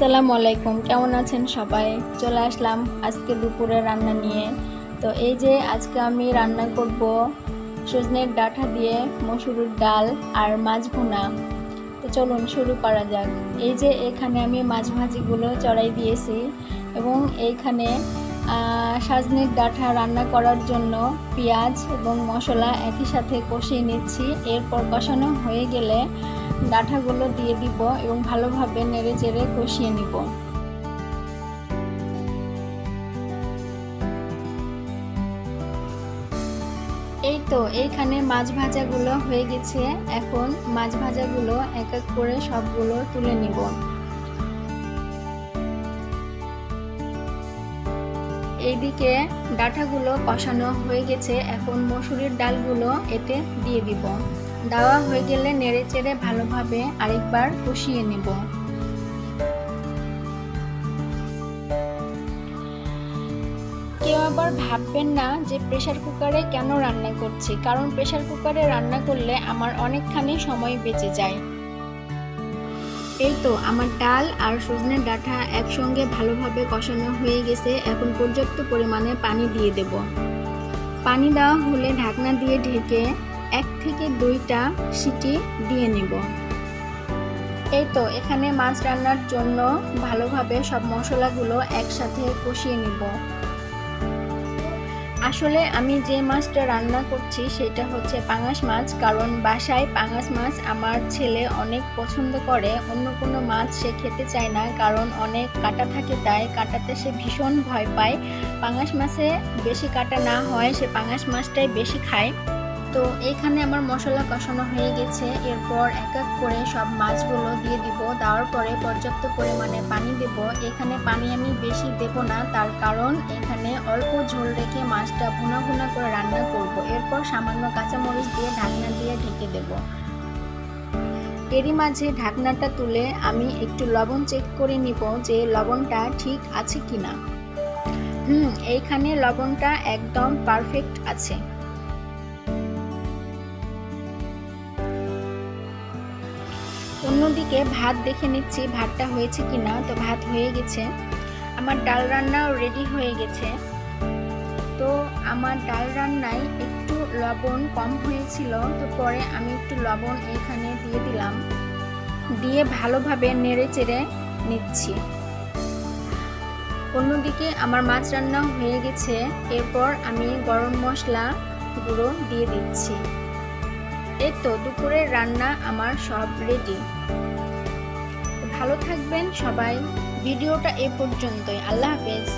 আসসালামু আলাইকুম। কেমন আছেন সবাই? চলে আসলাম আজকে দুপুরে রান্না নিয়ে। তো এই যে আজকে আমি রান্না করব সজনের ডাঁটা দিয়ে মসুরুর ডাল আর মাছ ভুনা। তো চলুন শুরু করা যাক। এই যে এখানে আমি মাছ ভাজিগুলো চড়াই দিয়েছি এবং এইখানে সাজনের ডাঁটা রান্না করার জন্য পেঁয়াজ এবং মশলা একই সাথে কষিয়ে নিচ্ছি। এরপর কষানো হয়ে গেলে ডাঁটাগুলো দিয়ে দিব এবং ভালোভাবে নেড়ে চেড়ে কষিয়ে নিব। এই তো, এইখানে মাছ ভাজাগুলো হয়ে গেছে। এখন মাছ ভাজাগুলো এক এক করে সবগুলো তুলে নিব। এইদিকে ডাঁটাগুলো কষানো হয়ে গেছে, এখন মসুরির ডালগুলো এতে দিয়ে দিব। দেওয়া হয়ে গেলে নেড়ে চেড়ে ভালোভাবে আরেকবার কষিয়ে নেব। কেউ আবার ভাববেন না যে প্রেশার কুকারে কেন রান্না করছি, কারণ প্রেশার কুকারে রান্না করলে আমার অনেকখানি সময় বেঁচে যায়। এই তো, আমার ডাল আর সজনের ডাঁটা একসঙ্গে ভালোভাবে কষানো হয়ে গেছে। এখন পর্যাপ্ত পরিমাণে পানি দিয়ে দেব। পানি দেওয়া হলে ঢাকনা দিয়ে ঢেকে এক থেকে দুইটা সিটি দিয়ে নেব। এই তো, এখানে মাছ রান্নার জন্য ভালোভাবে সব মশলাগুলো একসাথে কষিয়ে নিব। আসলে আমি যে মাছটা রান্না করছি সেটা হচ্ছে পাঙাশ মাছ, কারণ বাসায় পাঙাশ মাছ আমার ছেলে অনেক পছন্দ করে। অন্য কোনো মাছ সে খেতে চায় না, কারণ অনেক কাটা থাকে তাই কাটাতে সে ভীষণ ভয় পায়। পাঙাশ মাছে বেশি কাটা না হয়, সে পাঙাশ মাছটাই বেশি খায়। তো এখানে আমার মশলা কষানো হয়ে গেছে। এরপর এক এক করে সব মাছগুলো দিয়ে দিব। দেওয়ার পরে পর্যাপ্ত পরিমাণে পানি দেব। এখানে পানি আমি বেশি দেব না, তার কারণ এখানে অল্প ঝোল রেখে মাছটা ভুনা ভুনা করে রান্না করব। এরপর সামান্য কাঁচামরিচ দিয়ে ঢাকনা দিয়ে ঢেকে দেব। এরই মাঝে ঢাকনাটা তুলে আমি একটু লবণ চেক করে নিব যে লবণটা ঠিক আছে কিনা। হুম, এইখানে লবণটা একদম পারফেক্ট আছে। অন্যদিকে ভাত দেখে নিচ্ছি ভাতটা হয়েছে কি না, তো ভাত হয়ে গেছে। আমার ডাল রান্নাও রেডি হয়ে গেছে। তো আমার ডাল রান্নায় একটু লবণ কম হয়েছিল, তো পরে আমি একটু লবণ এখানে দিয়ে দিলাম। দিয়ে ভালোভাবে নেড়ে চেড়ে নিচ্ছি। অন্যদিকে আমার মাছ রান্নাও হয়ে গেছে, এরপর আমি গরম মশলা গুঁড়ো দিয়ে দিচ্ছি। এই তো দুপুরের রান্না আমার সব রেডি ভালো থাকবেন সবাই। ভিডিওটা এ পর্যন্তই। আল্লাহ হাফেজ।